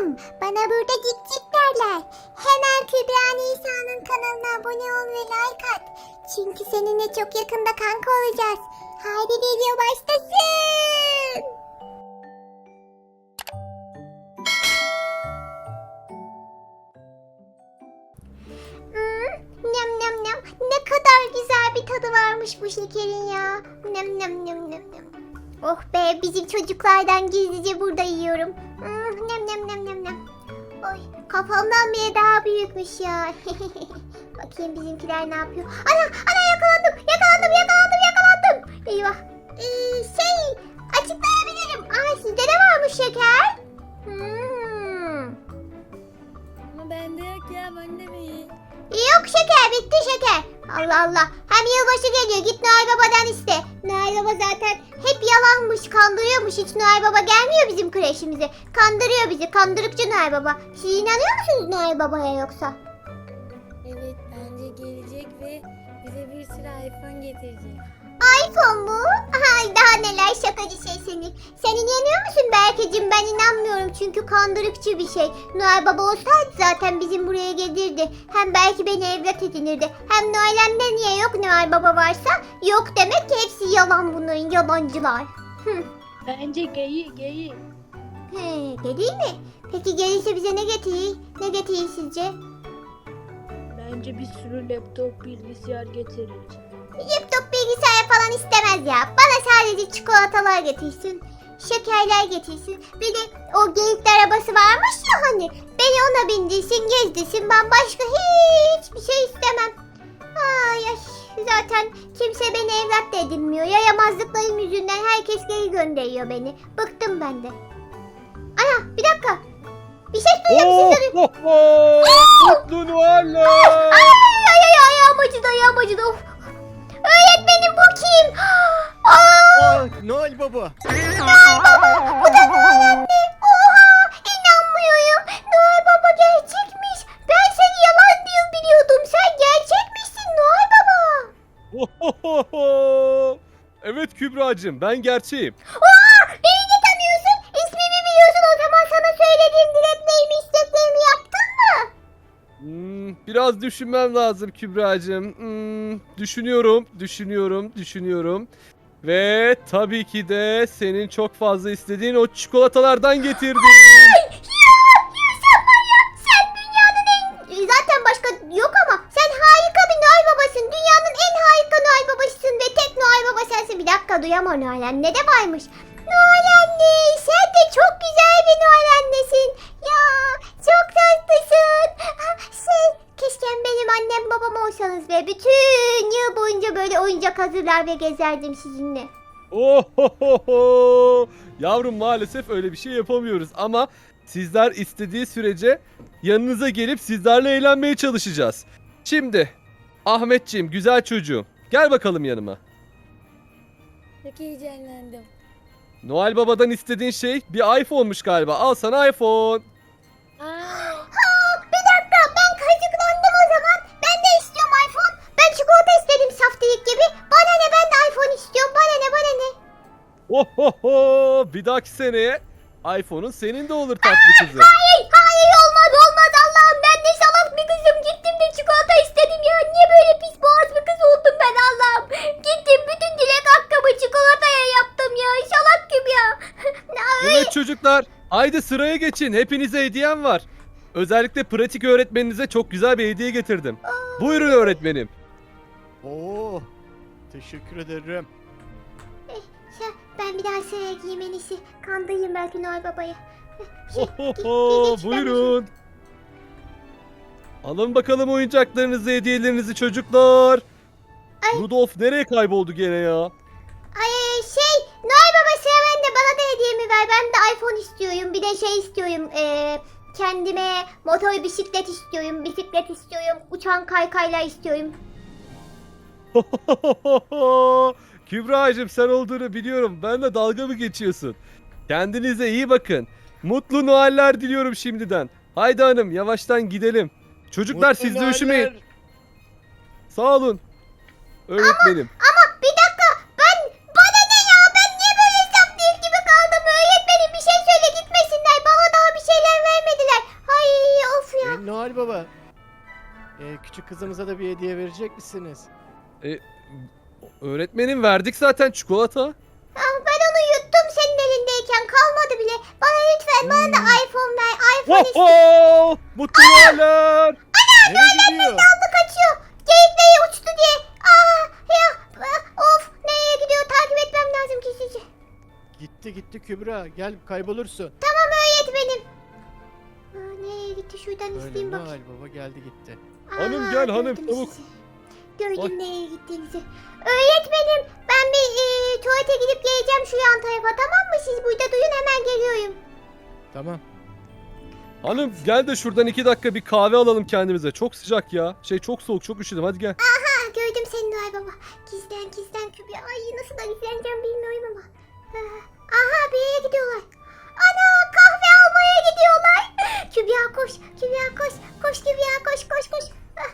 selam. Bana burada cik cik derler. Hemen Kübra Nisa'nın kanalına abone ol ve like at. Çünkü seninle çok yakında kanka olacağız. Haydi video başlasın. Hmm, nem nem nem. Ne kadar güzel bir tadı varmış bu şekerin ya. Nem nem nem nem nem. Oh be bizim çocuklardan gizlice burada yiyorum. Hmm, nem nem nem nem kafamdan bile daha büyükmüş ya. Bakayım bizimkiler ne yapıyor. Ana ana yakalandım yakalandım yakalandım yakalandım. Eyvah. Ee, şey açıklayabilirim. Aa sizde de varmış şeker. Hmm. Ama bende yok ya bende mi? Yok şeker bitti şeker. Allah Allah. Hem yılbaşı geliyor git Noel Baba'dan iste. Noel Baba zaten hep yalanmış kandırıyormuş. Hiç Noel Baba gelmiyor bizim kreşimize. Kandırıyor bizi kandırıkçı Noel Baba. Siz inanıyor musunuz Noel Baba'ya yoksa? Evet bence gelecek ve bize bir sürü iPhone getirecek. iPhone mu? Ay daha neler şakacı şey seni. Sen inanıyor musun Berkeciğim? Ben inanmıyorum çünkü kandırıkçı bir şey. Noel Baba olsaydı zaten bizim buraya gelirdi. Hem belki beni evlat edinirdi. Hem Noel'emde niye yok Noel Baba varsa? Yok demek ki hepsi yalan bunların yalancılar. Bence geyi geyi. He, geleyim mi? Peki gelirse bize ne getirir? Ne getirir sizce? Bence bir sürü laptop bilgisayar getirir. Laptop bilgisayar falan istemez ya. Bana sadece çikolatalar getirsin. Şekerler getirsin. Bir de o geyikli arabası varmış ya hani. Beni ona bindirsin, gezdirsin. Ben başka hiçbir şey istemem. Ay ay. Zaten kimse beni evlat da edinmiyor. Yayamazlıklarım yüzünden herkes geri gönderiyor beni. Bıktım ben de. Ana bir dakika. Bir ses duyuyorum Oh, oh, oh, Mutlu Noeller. Kübra'cığım ben gerçeğim. Oha beni de tanıyorsun. İsmimi biliyorsun o zaman sana söylediğim dileklerimi isteklerimi yaptın mı? Hmm, biraz düşünmem lazım Kübra'cığım. Hmm, düşünüyorum, düşünüyorum, düşünüyorum. Ve tabii ki de senin çok fazla istediğin o çikolatalardan getirdim. Ay, ya, ya sen var ya sen dünyanın en... Zaten başka yok ama sen harika bir Noel babasın. Dünyanın en harika Noel babasısın ve tek Noel baba sensin. Duyamam Noel anne de varmış. Noel anne sen de çok güzel bir Noel annesin. Ya çok tatlısın. Ah, Şey keşke benim annem babam olsanız ve bütün yıl boyunca böyle oyuncak hazırlar ve gezerdim sizinle. Oh, oh, oh, oh. Yavrum maalesef öyle bir şey yapamıyoruz ama sizler istediği sürece yanınıza gelip sizlerle eğlenmeye çalışacağız. Şimdi Ahmetciğim güzel çocuğum gel bakalım yanıma. Çok heyecanlandım. Noel Baba'dan istediğin şey bir iPhone'muş galiba. Al sana iPhone. Aa, Aa, bir dakika ben kayıklandım o zaman. Ben de istiyorum iPhone. Ben çikolata istedim saftirik gibi. Bana ne ben de iPhone istiyorum. Bana ne bana ne. Oh, oh, oh. Bir dahaki seneye iPhone'un senin de olur tatlı kızım. Hayır olmaz olmaz Allah'ım ben ne salak bir kızım. Gittim de çikolata istedim ya. Niye böyle pis boğaz bir kız oldum ben Allah'ım. Gittim bütün dilek hakkımı çikolataya yaptım ya. Salak gibi ya. Ay, Evet çocuklar haydi sıraya geçin. Hepinize hediyem var. Özellikle pratik öğretmeninize çok güzel bir hediye getirdim. Buyurun öğretmenim. Oo, teşekkür ederim. Ya, ben bir daha sıraya giyeyim en iyisi. Kandayım belki Noel Baba'ya. Şey, Oh, oh, ge- oh. geç ben Buyurun. Alın bakalım oyuncaklarınızı, hediyelerinizi çocuklar. Ay. Rudolf nereye kayboldu gene ya? Ben de iPhone istiyorum. Bir de şey istiyorum. Ee, kendime motor bisiklet istiyorum. Bisiklet istiyorum. Uçan kaykaylar istiyorum. Kübra'cığım sen olduğunu biliyorum. Ben de dalga mı geçiyorsun? Kendinize iyi bakın. Mutlu Noeller diliyorum şimdiden. Haydi hanım yavaştan gidelim. Çocuklar Mutlu siz de üşümeyin. Sağ olun. Öğretmenim. Ama Noel Baba. Ee, küçük kızımıza da bir hediye verecek misiniz? Öğretmenim verdik zaten çikolata. Ah, ben onu yuttum senin elindeyken kalmadı bile. Bana lütfen bana da iPhone ver. iPhone istiyorum. Ho ho! Mutlu Noeller! Nereye gidiyor? Aldı kaçıyor. Geyik beye uçtu diye. Aa ya ah, of nereye gidiyor takip etmem lazım gizlice. Gitti gitti Kübra. Gel kaybolursun. Şuradan Böyle isteyeyim bakayım. Noel Baba geldi gitti. Hanım gel, hanım, gördüm çabuk. sizi. Gördüm Ay. nereye gittiğinizi. Öğretmenim ben bir e, tuvalete gidip geleceğim şu yan tarafa tamam mı? Siz burada duyun hemen geliyorum. Tamam. Hanım gel de şuradan iki dakika bir kahve alalım kendimize. Çok sıcak ya. Şey çok soğuk çok üşüdüm hadi gel. Ha gördüm seni Noel Baba. Gizlen gizlen Kübra. Ay nasıl da gizleneceğim bilmiyorum ama. Ha, Aha bir yere gidiyorlar. Ana kahve almaya gidiyorlar. Kübra koş. Kübra koş. Koş Kübra koş koş koş. Ah.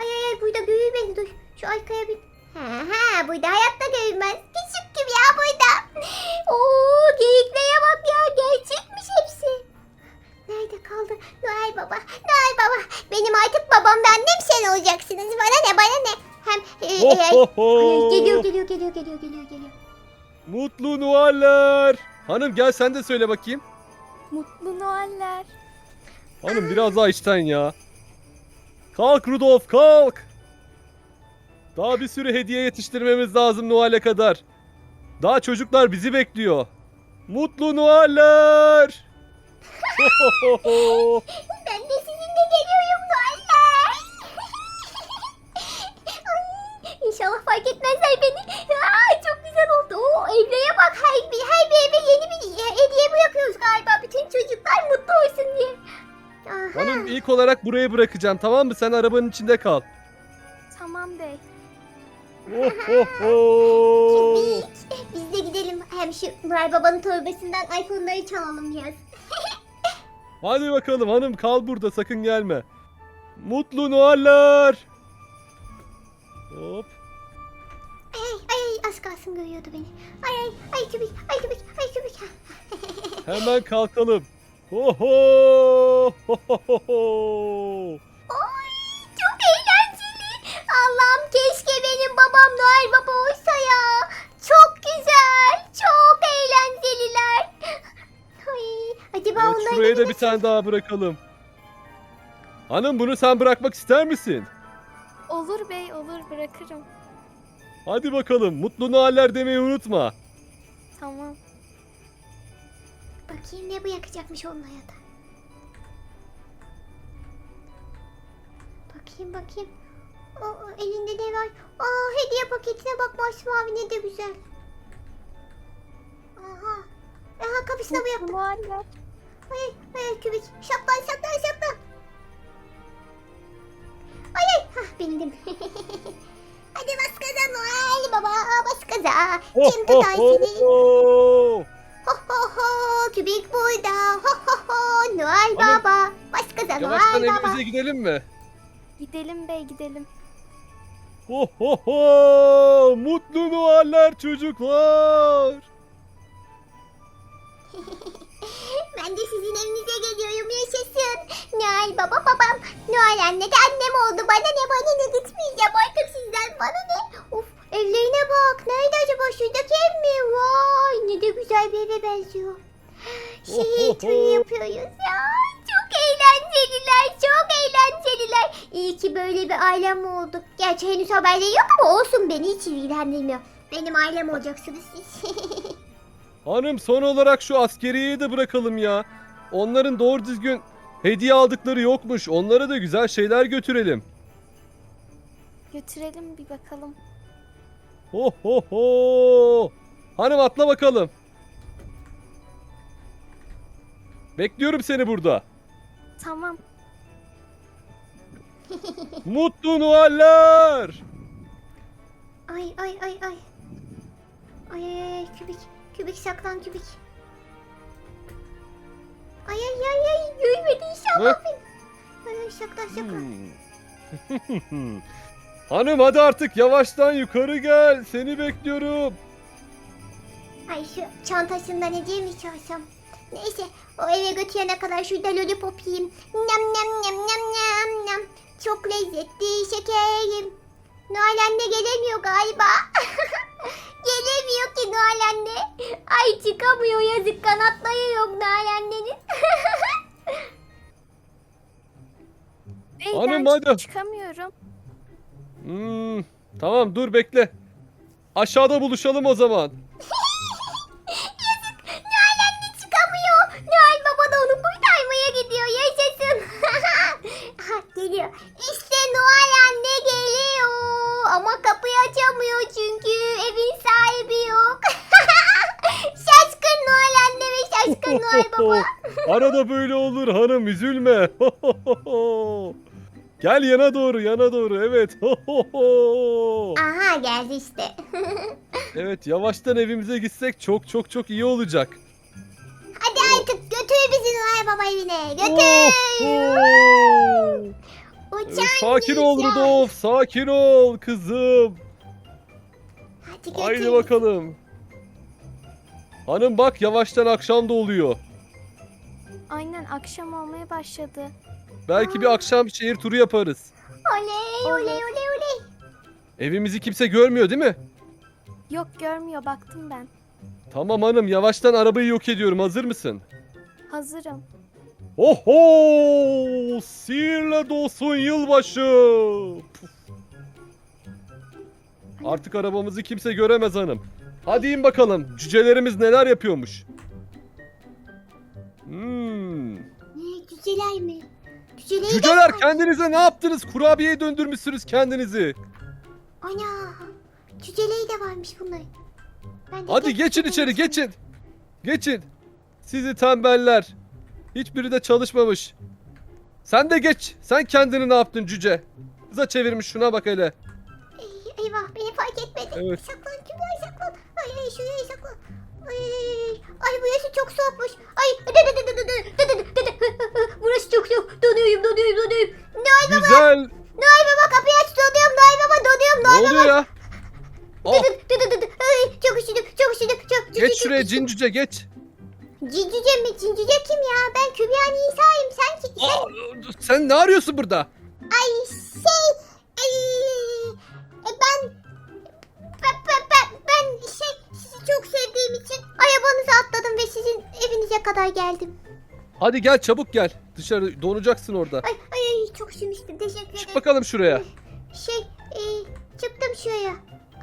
Ay ay ay burada görür beni dur. Şu arkaya bir. Ha ha burada hayatta görünmez. Küçük Kübra burada. Oo geyiklere bak ya gerçekmiş hepsi. Nerede kaldı? Noel Baba. Noel Baba. Benim artık babam ve annem sen olacaksınız. Bana ne bana ne. Hem e, Ho eğer- ho geliyor geliyor geliyor geliyor geliyor geliyor. Mutlu Noeller! Hanım gel sen de söyle bakayım. Mutlu Noeller. Hanım biraz daha içten ya. Kalk Rudolf kalk. Daha bir sürü hediye yetiştirmemiz lazım Noel'e kadar. Daha çocuklar bizi bekliyor. Mutlu Noeller! Ben de sizinle geliyorum Noeller. İnşallah fark etmezler beni. Aa. Oo, evlere bak. Her bir, her bir eve yeni bir e, hediye bırakıyoruz galiba. Bütün çocuklar mutlu olsun diye. Aha. Hanım ilk olarak buraya bırakacağım tamam mı? Sen arabanın içinde kal. Tamam bey. Ho ho ho! Kübik. Biz de gidelim. Hem şu Noel Baba'nın torbasından iPhone'ları çalalım biraz. Hadi bakalım hanım kal burada sakın gelme. Mutlu Noeller! Hop. Kalsın görüyordu beni. Ay ay ay kübik ay kübik ay kübik. Hemen kalkalım. Ho ho! Ho ho ho ho! Ay çok eğlenceli. Allah'ım keşke benim babam Noel Baba olsa ya. Çok güzel. Çok eğlenceliler. Ay, acaba Evet, onları şuraya da bir tane daha bırakalım. Hanım bunu sen bırakmak ister misin? Olur bey olur bırakırım. Hadi bakalım. Mutlu Noeller demeyi unutma. Tamam. Bakayım ne bırakacakmış onlara da. Bakayım bakayım. O, o, elinde ne var? Aa hediye paketine bak masmavi ne de güzel. Aha. Aha kapısına bıraktım. Noeller. Ay ay kübik. Şaplan şaplan şaplan. Ho Kim ho tutar ho! seni? ho! Ho ho ho kübik burada. Ho ho ho Noel Hanım, baba. Gaza Yavaştan Noel baba. evimize gidelim mi? Gidelim bey gidelim. Ho ho ho! Mutlu Noeller çocuklar! Ben de sizin evinize geliyorum yaşasın. Noel baba babam. Noel anne de annem oldu. Bana ne bana ne gitmeyeceğim artık sizden. Bana ne? Of evlerine bak. Nerede acaba şuradaki ev mi? Vay ne de güzel bir eve benziyor. Şehir turu yapıyoruz ya. Çok eğlenceliler. Çok eğlenceliler. İyi ki böyle bir ailem oldu. Gerçi henüz haberleri yok ama olsun beni hiç ilgilendirmiyor. Benim ailem olacaksınız siz. Hanım son olarak şu askeriyeyi de bırakalım ya. Onların doğru düzgün hediye aldıkları yokmuş. Onlara da güzel şeyler götürelim. Götürelim bir bakalım. Ho ho ho! Hanım atla bakalım. Bekliyorum seni burada. Tamam. Mutlu Noeller! Ay ay ay ay. Ay ay ay kübik. Kübik saklan kübik. Ay ay ay ay görmedi inşallah beni. Ay ay saklan saklan. Hmm. Hanım hadi artık yavaştan yukarı gel. Seni bekliyorum. Ay şu çantasından hediye mi çalsam? Neyse o eve götürene kadar şurada lollipop yiyeyim. Nam nam nam nam nam nam. Çok lezzetli şekerim. Noel anne gelemiyor galiba. gelemiyor ki Noel anne. Ay çıkamıyor yazık kanatları yok Noel annenin. Bey, Hanım, ben hadi. çıkamıyorum. Hmm, tamam dur bekle. Aşağıda buluşalım o zaman. Arada böyle olur hanım üzülme. Gel yana doğru yana doğru evet. Aha geldi işte. evet yavaştan evimize gitsek çok çok çok iyi olacak. Hadi artık götür bizi Noel baba evine. Götür. Uçan Evet, sakin ol. Rudolf sakin ol kızım. Hadi götür. Haydi bakalım. Hanım bak yavaştan akşam da oluyor. Aynen akşam olmaya başladı. Belki bir akşam şehir turu yaparız. Oley oley oley oley. Evimizi kimse görmüyor değil mi? Yok görmüyor baktım ben. Tamam hanım yavaştan arabayı yok ediyorum hazır mısın? Hazırım. Oho! Sihirle dolsun yılbaşı. Puf. Artık arabamızı kimse göremez hanım. Hadi in bakalım. Cücelerimiz neler yapıyormuş. Cüceler mi? Cüceleri Cüceler kendinize ne yaptınız? Kurabiyeye döndürmüşsünüz kendinizi. Ana. Cüceleri de varmış bunların. Ben de Hadi tek geçin içeri geçin. Geçin. Sizi tembeller. Hiçbiri de çalışmamış. Sen de geç. Sen kendini ne yaptın cüce? Kıza çevirmiş şuna bak hele. Ey, eyvah beni fark etmedi. Evet. Saklan Kübra saklan. Ay ay şuraya saklan. Ay, burası çok soğukmuş. Ay burası çok soğuk. Donuyorum donuyorum donuyorum. Noel baba. Güzel. Noel baba kapıyı aç donuyorum. Noel baba donuyorum. Noel Ne baba. oluyor ya? Ah, Ay, çok üşüdüm çok üşüdüm. Çok, geç şuraya cin cüce geç. Cincice mi? Cincice kim ya? Ben Kübra Nisa'yım. Sen kim? Aa, sen ne arıyorsun burada? Ay şey... Ay, e, ben, ben... Ben... Ben şey çok sevdiğim için arabanıza atladım ve sizin evinize kadar geldim. Hadi gel çabuk gel. Dışarı donacaksın orada. Ay ay, ay çok üşümüştüm. Teşekkür Çık ederim. bakalım şuraya. Şey e, çıktım şuraya.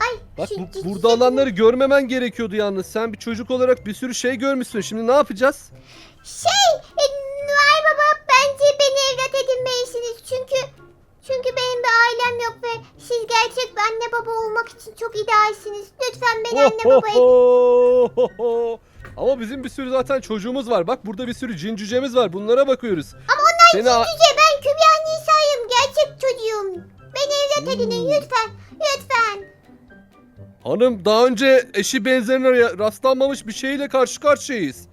Ay Bak şey, bu, burada kim? olanları görmemen gerekiyordu yalnız. Sen bir çocuk olarak bir sürü şey görmüşsün. Şimdi ne yapacağız? Şey e, Noel Baba bence beni evlat edinmelisiniz. Çünkü çünkü benim bir ailem yok ve siz gerçek bir anne baba olmak için çok idealsiniz. Lütfen beni anne baba edin. Ama bizim bir sürü zaten çocuğumuz var. Bak burada bir sürü cin cücemiz var. Bunlara bakıyoruz. Ama onlar Seni a- cincüce ben Kübra Nisa'yım. Gerçek çocuğum. Beni evlat edinin Hmm. lütfen. Lütfen. Hanım daha önce eşi benzerine ra- rastlanmamış bir şeyle karşı karşıyayız.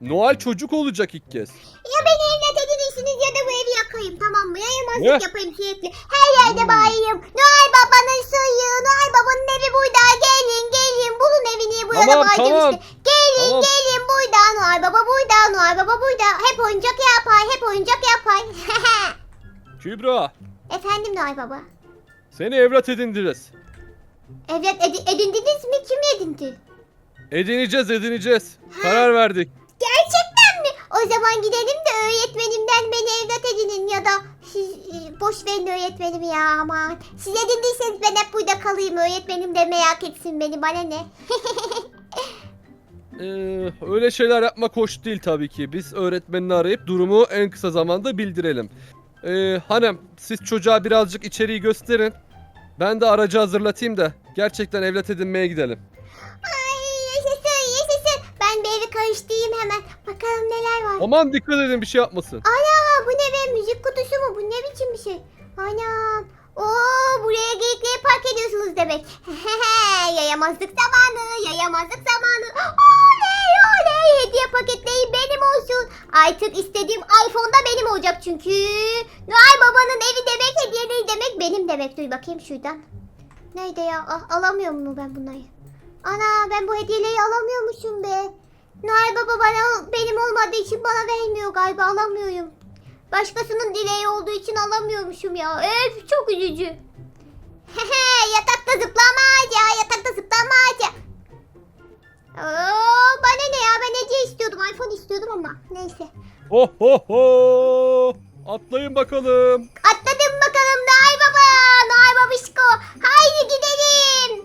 Noel çocuk olacak ilk kez. Ya beni evlat edinirsiniz ya da bu evi yakayım tamam mı? Yayamazlık Ne? yapayım sürekli. Her yerde Hmm. bağırayım. Noel babanın suyu, Noel babanın evi burada. Gelin gelin bulun evini burada Tamam, bağıracağım tamam. işte. Gelin Tamam. gelin burada Noel baba burada Noel baba burada. Hep oyuncak yapar hep oyuncak yapar. Kübra Efendim Noel baba. seni evlat edindiririz. Evlat edi- edindiniz mi? Kim edindi? Edineceğiz edineceğiz. Karar verdik. Gerçekten mi? O zaman gidelim de öğretmenimden beni evlat edinin ya da siz e, boş verin öğretmenimi ya aman. Siz edindiyseniz ben hep burada kalayım öğretmenim de merak etsin beni bana ne. Ee, öyle şeyler yapmak hoş değil tabii ki. Biz öğretmenini arayıp durumu en kısa zamanda bildirelim. Ee, hanım siz çocuğa birazcık içeriği gösterin. Ben de aracı hazırlatayım da gerçekten evlat edinmeye gidelim. Ay yaşasın yaşasın. Ben bir evi karıştırayım hemen. Bakalım neler var. Aman dikkat edin bir şey yapmasın. Ana bu ne müzik kutusu mu? Bu ne biçim bir şey? Anam. Oo buraya geyikleri park ediyorsunuz demek. yayamazlık zamanı, yayamazlık zamanı. Oley oley hediye paketleri benim olsun. Artık istediğim iPhone da benim olacak çünkü. Noel babanın evi demek, hediyeleri demek benim demek. Dur bakayım şuradan. Nerede ya? Ah, alamıyor mu ben bunları? Ana ben bu hediyeleri alamıyormuşum be. Noel Baba bana benim olmadığı için bana vermiyor galiba alamıyorum. Başkasının dileği olduğu için alamıyormuşum ya. Öf çok üzücü. yatakta zıplamaca, yatakta zıplamaca. Oo, bana ne ya ben hediye istiyordum iPhone istiyordum ama neyse. Ho ho ho. Atlayın bakalım. Atladım bakalım Noel Baba, Noel Babişko. Haydi gidelim.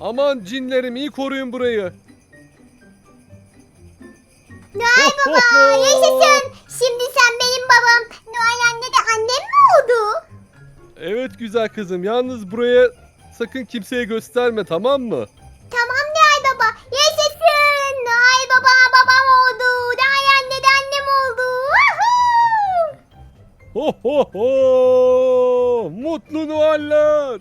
Aman cinlerim iyi koruyun burayı. Ho, ho, Baba ho. yaşasın. Şimdi sen benim babam. Noel anne de annem mi oldu? Evet güzel kızım. Yalnız buraya sakın kimseye gösterme tamam mı? Tamam Noel Baba. Yaşasın. Noel Baba babam oldu. Noel anne de annem oldu. Woohoo! Ho ho ho. Mutlu Noeller.